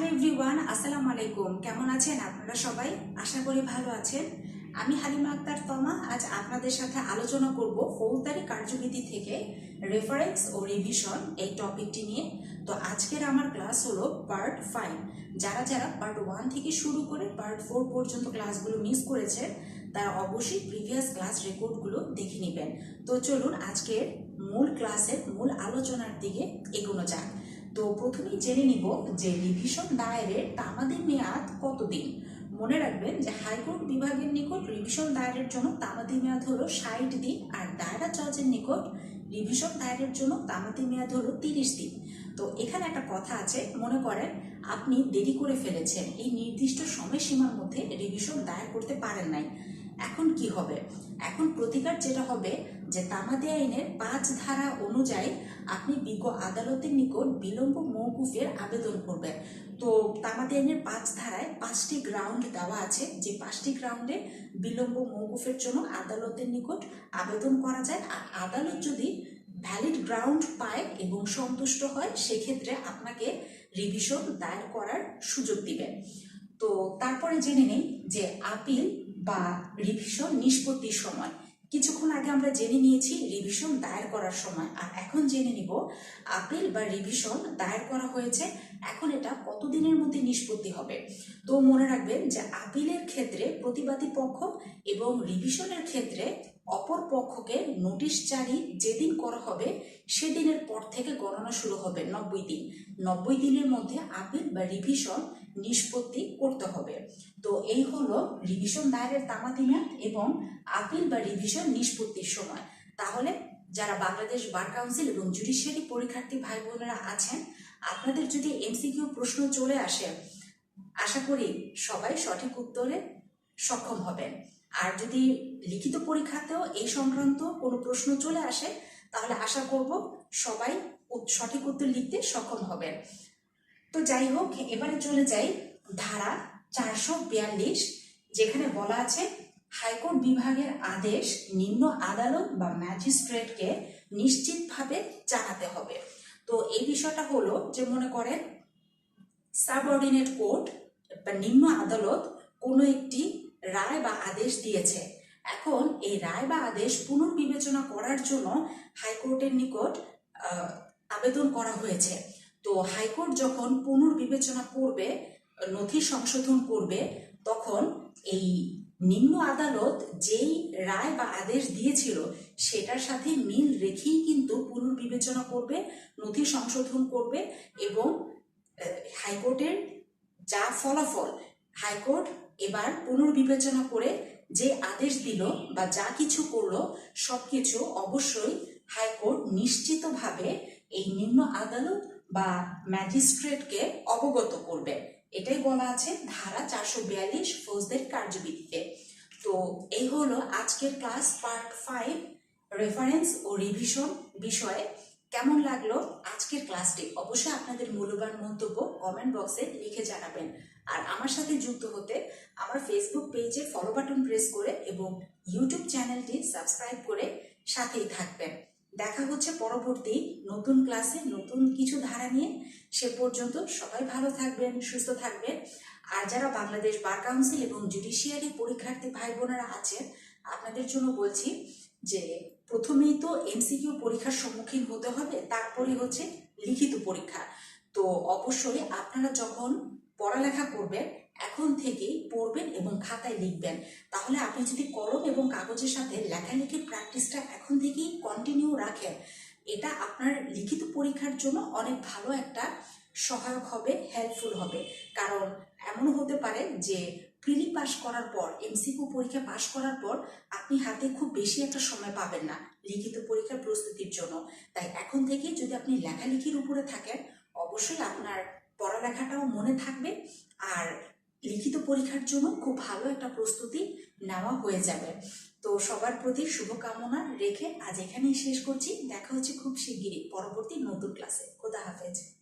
Hello everyone, আসসালামু আলাইকুম। কেমন আছেন আপনারা সবাই? আশা করি ভালো আছেন। আমি হালিমা আক্তার তমা। আজ আপনাদের সাথে আলোচনা করব ফৌজদারি কার্যবিধি থেকে রেফারেন্স ও রিভিশন এই টপিকটি নিয়ে। তো আজকের আমার ক্লাস হলো পার্ট ফাইভ যারা যারা পার্ট ওয়ান থেকে শুরু করে পার্ট ফোর পর্যন্ত ক্লাসগুলো মিস করেছে, তারা অবশ্যই প্রিভিয়াস ক্লাস রেকর্ডগুলো দেখে নেবেন। তো চলুন আজকের মূল ক্লাসের মূল আলোচনার দিকে এগোনো যাক। তো প্রথমেই জেনে নিব যে রিভিশন দায়েরের তামাদি মেয়াদ কতদিন? মনে রাখবেন যে হাইকোর্ট বিভাগের নিকট রিভিশন দায়েরের জন্য তামাদি মেয়াদ হলো ষাট দিন আর দায়রা জজের নিকট রিভিশন দায়েরের জন্য তামাদি মেয়াদ হলো তিরিশ দিন। তো এখানে একটা কথা আছে, মনে করেন আপনি দেরি করে ফেলেছেন। এই নির্দিষ্ট সময়সীমার মধ্যে রিভিশন দায়ের করতে পারেন নাই। এখন কি হবে? এখন প্রতিকার যেটা হবে যে তামাদি আইনের পাঁচ ধারা অনুযায়ী আপনি বিজ্ঞ আদালতের নিকট বিলম্ব মৌকুফের আবেদন করবেন। তো তামাদি আইনের পাঁচ ধারায় পাঁচটি গ্রাউন্ড দেওয়া আছে। যে পাঁচটি গ্রাউন্ডে বিলম্ব মৌকুফের জন্য আদালতের নিকট আবেদন করা যায়। আর আদালত যদি ভ্যালিড গ্রাউন্ড পায় এবং সন্তুষ্ট হয়, সেক্ষেত্রে আপনাকে রিভিশন দায়ের করার সুযোগ দিবেন তো তারপরে জেনে নেই যে আপিল বা রিভিশন নিষ্পত্তির সময়। কিছুক্ষণ আগে আমরা জেনে নিয়েছি রিভিশন দায়ের করার সময়। আর এখন জেনে নিব আপিল বা রিভিশন দায়ের করা হয়েছে, এখন এটা কতদিনের মধ্যে নিষ্পত্তি হবে? তো মনে রাখবেন যে আপিলের ক্ষেত্রে প্রতিবাদী পক্ষ এবং রিভিশনের ক্ষেত্রে অপর পক্ষকে নোটিশ জারি যেদিন করা হবে, সেদিনের পর থেকে গণনা শুরু হবে নব্বই দিন। নব্বই দিনের মধ্যে আপিল বা রিভিশন নিষ্পত্তি করতে হবে। তো এই হলো রিভিশন দায়েরের তামাদি মেয়াদ এবং আপিল বা রিভিশন নিষ্পত্তির সময়। তাহলে যারা বাংলাদেশ বার কাউন্সিল এবং জুডিশিয়ারি পরীক্ষার্থী ভাই বোনেরা আছেন, আপনাদের যদি এমসিকিউ প্রশ্ন চলে আসে, আশা করি সবাই সঠিক উত্তরে সক্ষম হবেন। আর যদি লিখিত পরীক্ষাতেও এই সংক্রান্ত কোনো প্রশ্ন চলে আসে, তাহলে আশা করব সবাই সঠিক উত্তর লিখতে সক্ষম হবেন। তো যাই হোক, এবারে চলে যাই ধারা চারশো বিয়াল্লিশ, যেখানে বলা আছে হাইকোর্ট বিভাগের আদেশ নিম্ন আদালত বা ম্যাজিস্ট্রেটকে নিশ্চিতভাবে জানাতে হবে। তো এই বিষয়টা হলো যে মনে করেন সাবঅর্ডিনেট কোর্ট বা নিম্ন আদালত কোনো একটি রায় বা আদেশ দিয়েছে। এখন এই রায় বা আদেশ পুনর্বিবেচনা করার জন্য হাইকোর্টের নিকট আবেদন করা হয়েছে। তো হাইকোর্ট যখন পুনর্বিবেচনা করবে, নথি সংশোধন করবে, তখন এই নিম্ন আদালত যেই রায় বা আদেশ দিয়েছিল, সেটার সাথে মিল রেখেই কিন্তু পুনর্বিবেচনা করবে, নথি সংশোধন করবে এবং হাইকোর্টের যা ফলাফল, হাইকোর্ট এবার পুনর্বিবেচনা করে যে আদেশ দিল বা যা কিছু করল, সবকিছু অবশ্যই হাইকোর্ট নিশ্চিতভাবে এই নিম্ন আদালত বা ম্যাজিস্ট্রেটকে অবগত করবে। এটাই বলা আছে ধারা চারশো বিয়াল্লিশ ফৌজদের কার্যবিধিতে। তো এই হলো আজকের ক্লাস পার্ট ফাইভ, রেফারেন্স ও রিভিশন বিষয়ে। কেমন লাগল আজকের ক্লাসটি? অবশ্যই আপনাদের মূল্যবান মন্তব্য কমেন্ট বক্সে লিখে জানাবেন। আর আমার সাথে যুক্ত হতে আমার ফেসবুক পেজে ফলো বাটন প্রেস করে এবং ইউটিউব চ্যানেলটি সাবস্ক্রাইব করে সাথেই থাকবেন। দেখা হচ্ছে পরবর্তী নতুন ক্লাসে নতুন কিছু ধারা নিয়ে। সে পর্যন্ত সবাই ভালো থাকবেন, সুস্থ থাকবেন। আর যারা বাংলাদেশ বার কাউন্সিল এবং জুডিশিয়ারি পরীক্ষার্থী ভাই বোনেরা আছেন আপনাদের জন্য বলছি যে প্রথমেই তো এমসিকিউ পরীক্ষার সম্মুখীন হতে হবে তারপরে হচ্ছে লিখিত পরীক্ষা। তো অবশ্যই আপনারা যখন পড়ালেখা করবেন এখন থেকেই পড়বেন এবং খাতায় লিখবেন। তাহলে আপনি যদি কলম এবং কাগজের সাথে লেখালেখির প্র্যাকটিসটা এখন থেকেই কন্টিনিউ রাখেন, এটা আপনার লিখিত পরীক্ষার জন্য অনেক ভালো একটা সহায়ক হবে হেল্পফুল হবে। কারণ এমন হতে পারে যে প্রিলি পাস করার পর এমসিকিউ পরীক্ষা পাস করার পর আপনি হাতে খুব বেশি একটা সময় পাবেন না লিখিত পরীক্ষার প্রস্তুতির জন্য। তাই এখন থেকে যদি আপনি লেখালেখির উপরে থাকেন, অবশ্যই আপনার পড়ালেখাটাও মনে থাকবে। আর লিখিত পরীক্ষার জন্য খুব ভালো একটা প্রস্তুতি নেওয়া হয়ে যাবে। তো সবার প্রতি শুভকামনা রেখে আজ এখানেই শেষ করছি। দেখা হচ্ছে খুব শিগগিরই, পরবর্তী নতুন ক্লাসে। খোদা হাফেজ।